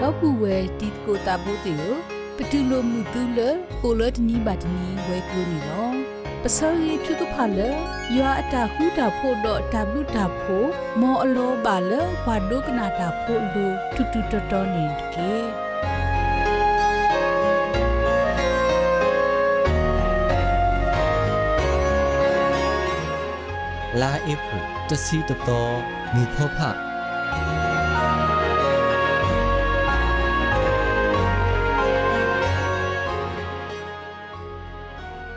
တော့ပူဝဲတီကိုတာဘုတ်တေကိုပတူလိုမှုတူလကိုလတ်နီဘတ်နီဝဲကူနီနော်ပစောရီသူကဖာလယောအတာဟူတာဖို့တော့ဝတာဖို့မောအလောပါလဘာဒုကနာတာဖို့လူတူတူတော်တော်နေကေလာအဖူတစီတတော်မူဖောဖ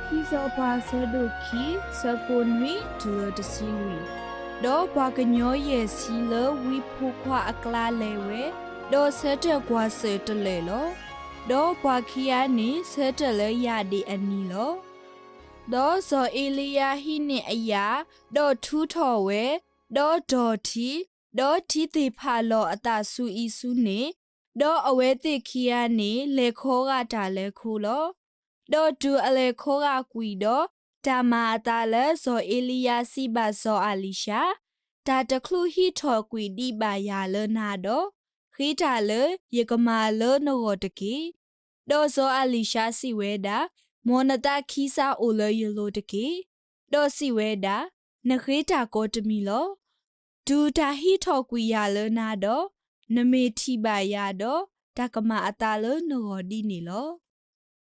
ခီဇောပါဆဒိုခီစပွန်ဝီဒူလတစီဝီဒေါ်ဘာကညောရဲ့စီလဝီဖူခွာအကလာလေဝဲဒေါ်ဆဲတက်ကွာဆဲတလေလောဒေါ်ဘာခီယာနေဆဲတက်လေရဒီအနီလောဒေါ်ဇောအေလီယာဟိနေအယာဒေါ်ထူးထော်ဝဲဒေါ်ဒေါ်တီဒေါ်တီတေဖာလောအတာဆူအီဆူနေဒေါ်အဝဲတိခီယာနေလေခေါ်ကတာလဲခိုးလော တော့ဒူအလေခိုးကကွီတော့တာမာတာလဲဇော်အေလီယာစီဘာဇော်အလီရှာတာတခလူဟီထော်ကွီဒီပါယာလနာတော့ခိတာလေယေကမာလနောတကီတော့ဇော်အလီရှာစီဝဲတာမောနတာခီစာအိုလယလိုတကီတော့စီဝဲတာနခိတာကောတမီလောဒူတာဟီထော်ကွီယာလနာတော့နမေတီပါယာတော့တကမာအတာလနောဒီနီလော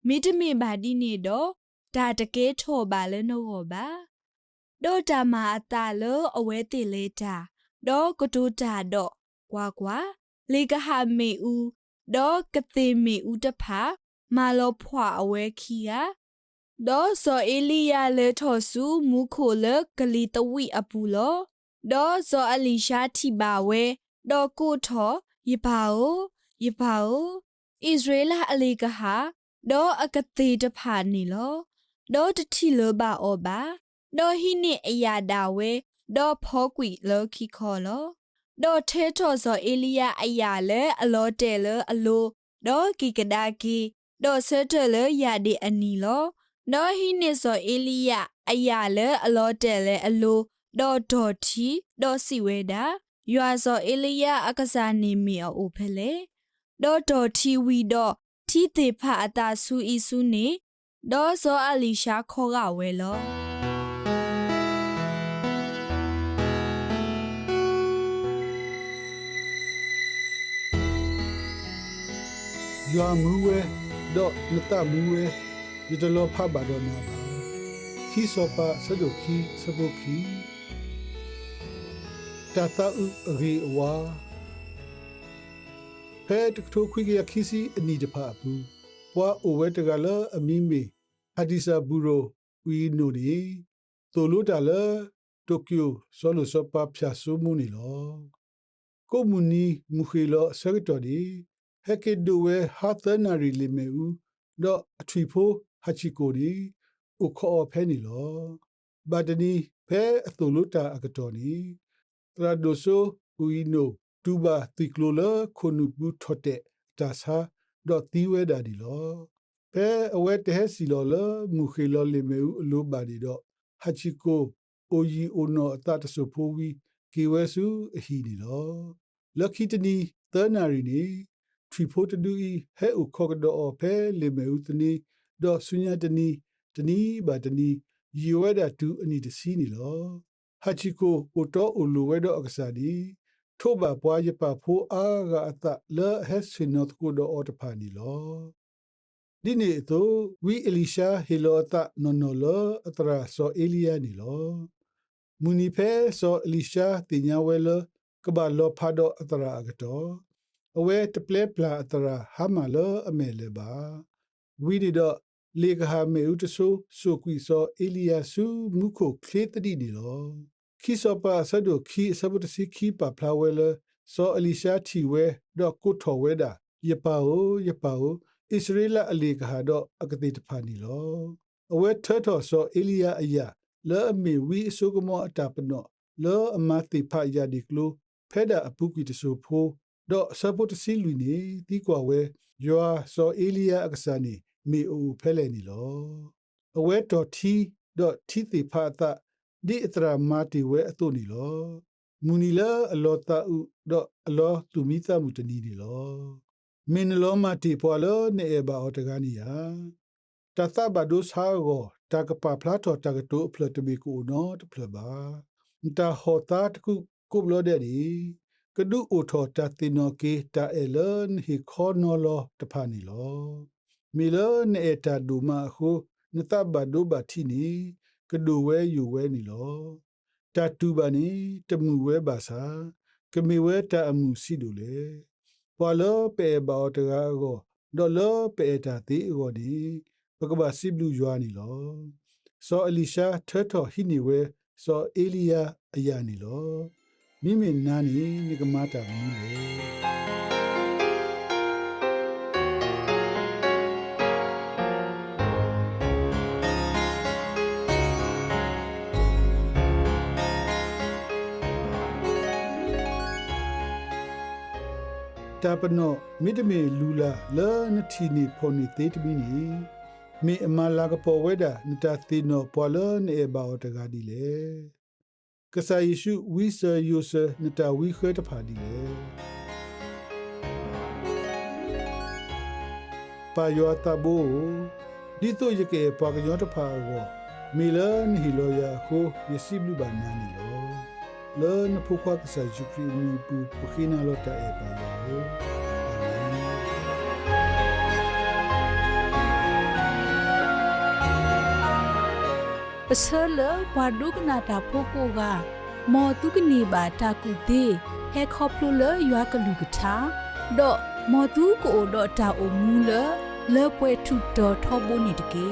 မိတမိဘာဒီနေတော့ဒါတကယ်ထော်ပါလဲနော်ဘာဒေါ်တာမာအတာလောအဝဲတိလေတာဒေါ်ကတူတာတော့ကွာကွာလေကဟာမေဦးဒေါ်ကတိမေဦးတဖာမာလောဖွာအဝဲခီယာဒေါ်စောအေလီယာလေထော်စုမူခိုလကလီတဝီအပူလောဒေါ်စောအလီရှာတီပါဝဲဒေါ်ကိုထော်ယပါအိုယပါအိုဣသရေလအလီကဟာ ဒေါ်အကတိတဖာနီလောဒေါ်တတိလဘာအောဘာဒေါ်ဟိနိအယာဒါဝဲဒေါ်ဖောကွီလောခိခောလောဒေါ်ထဲထော်ဇောအေလီယာအယာလဲအလောတဲလအလိုဒေါ်ကီကဒါကီဒေါ်ဆဲတဲလယာဒီအနီလောဒေါ်ဟိနိဇောအေလီယာအယာလဲအလောတဲလဲအလိုဒေါ်ဒေါ်တီဒေါ်စီဝဲဒါယွာဇောအေလီယာအကစားနေမီအိုဖဲလေဒေါ်ဒေါ်တီဝီဒေါ် တီတေဖာအတာဆူအီဆူနေဒေါ်ဇောအလီရှာခေါ်ကဝဲလောယွာမူဝဲတော့နတမူဝဲဒီတလောဖပါတော့နာပါခီစောပါဆဒိုခီစဘိုခီတတအူရီဝါ ဖဲတကထိုခွေကရခီစီအနီတဖာဘူးပွာအိုဝဲတကလာအမီမီအဒီဆာဘူရိုဝီနိုဒီတိုလိုတာလာတိုကျိုဆောလိုဆောပါဖြာဆူမူနီလောကိုမူနီမူခေလောဆရတော်ဒီဟက်ကေဒိုဝဲဟာသနာရီလီမေဦးတော့အထရီဖိုဟာချီကိုဒီဥခောဖဲနီလောဘာတနီဖဲအတူလုတာအကတော်နီတရာဒိုဆိုဝီနို တူဘာတီကလိုလာခုနုဘူးထော့တဲ့ဒါစာတော့တီဝဲတာဒီလောဖဲအဝဲတဲစီလောလမူခေလောလီမေဦးအလိုပါဒီတော့ဟာချီကိုအိုယီအိုနောအတတဆူဖိုဝီကေဝဲစုအဟီဒီလောလခိတနီသနာရီနီထရီဖိုတဒူဤဟဲဥခောကဒောအဖဲလေမေဦးတနီဒေါ်ဆုညာတနီတနီဘာတနီယီဝဲတာတူအနီတစီနီလောဟာချီကိုအိုတိုအိုလိုဝဲတော့အကစားဒီ ထို့ပါပွားရပါဖိုးအားကအတလဲဟက်စင်နော့ကိုဒောအော်တဖာနီလောဒီနေ့တော့ဝီအလီရှာဟီလိုတာနော်နော်လောအတရာဆိုအေလီယာနီလောမူနီဖဲဆိုအလီရှာတင်ညာဝဲလကဘာလောဖာဒိုအတရာအကတော်အဝဲတပလက်ပလာအတရာဟာမလောအမဲလေပါဝီဒီတော့လေကဟာမေဥတဆူဆိုကွီဆိုအေလီယာဆူမုခိုခလေတဒီဒီလော ခီစောပါဆဒိုခီဆဘတ်စီခီပါဖလာဝဲလဆိုအလီရှာတီဝဲတော့ကုထော်ဝဲတာယပါအိုယပါအိုဣသရေလအလီကဟာတော့အကတိတဖာနီလောအဝဲထထော်ဆိုအေလီယာအယာလောအမေဝီအဆုကမောအတာပနောလောအမတိဖာယာဒီကလိုဖဲဒါအပုကွီတဆူဖိုးတော့ဆပ်ဖို့တစီလူနေတီကွာဝဲယွာဆိုအေလီယာအကဆာနီမေအိုဖဲလဲနီလောအဝဲတော်တီတော့တီတိဖာတာ ဒီအတရာမာတီဝဲအတုနီလောမူနီလာအလောတာဥတော့အလောသူမိသမူတနီနီလောမင်းလောမတီပေါ်လနေဘာအတကနီယာတသဘဒုစာကိုတကပပလာတော်တကတိုဖလတမီကိုနော်တဖလပါတာဟောတာတခုကုဘလတဲ့ဒီကဒုအိုထောတတိနောကေတာအလန်ဟီခေါနောလောတဖာနီလောမီလနေတာဒူမာခုနတဘဒုဘတိနီ ကဒူဝဲယူဝဲနီလောတတူပါနီတမှုဝဲပါစာကမီဝဲတာအမှုစီတို့လေပွာလောပေဘောတကားကိုဒေါ်လောပေတာတိကိုဒီဘကဘာစီဘလူယွာနီလောစောအလီရှာထထောဟိနီဝဲစောအေလီယာအယာနီလောမိမိနာနီနိကမတာမီလေ တာပနောမိတမေလူလာလာနတီနီဖိုနီတေတမီနီမေအမလာကပေါ်ဝဲတာနတာသီနောပေါ်လနေဘာတကဒီလေကဆာယေရှုဝိဆာယူဆာနတာဝိခဲတဖာဒီလေပါယောတဘူဒီတော့ရကေပါကယောတဖာကိုမီလန်ဟီလိုယာခိုယစီဘလူဘာနာနီလော le na pu kwa sa ju kri ni pu pu khina lo ta e pa ya ho amen ပစလဘဝဒုကနာတာဖိုကိုကမောတုကနေပါတာကူသေးဟဲခေါပလိုလရွာကလူကထာဒေါ်မောတုကိုဒေါ်တာအမူလလေပွဲထုတော်ထောဘုန်နီတကေ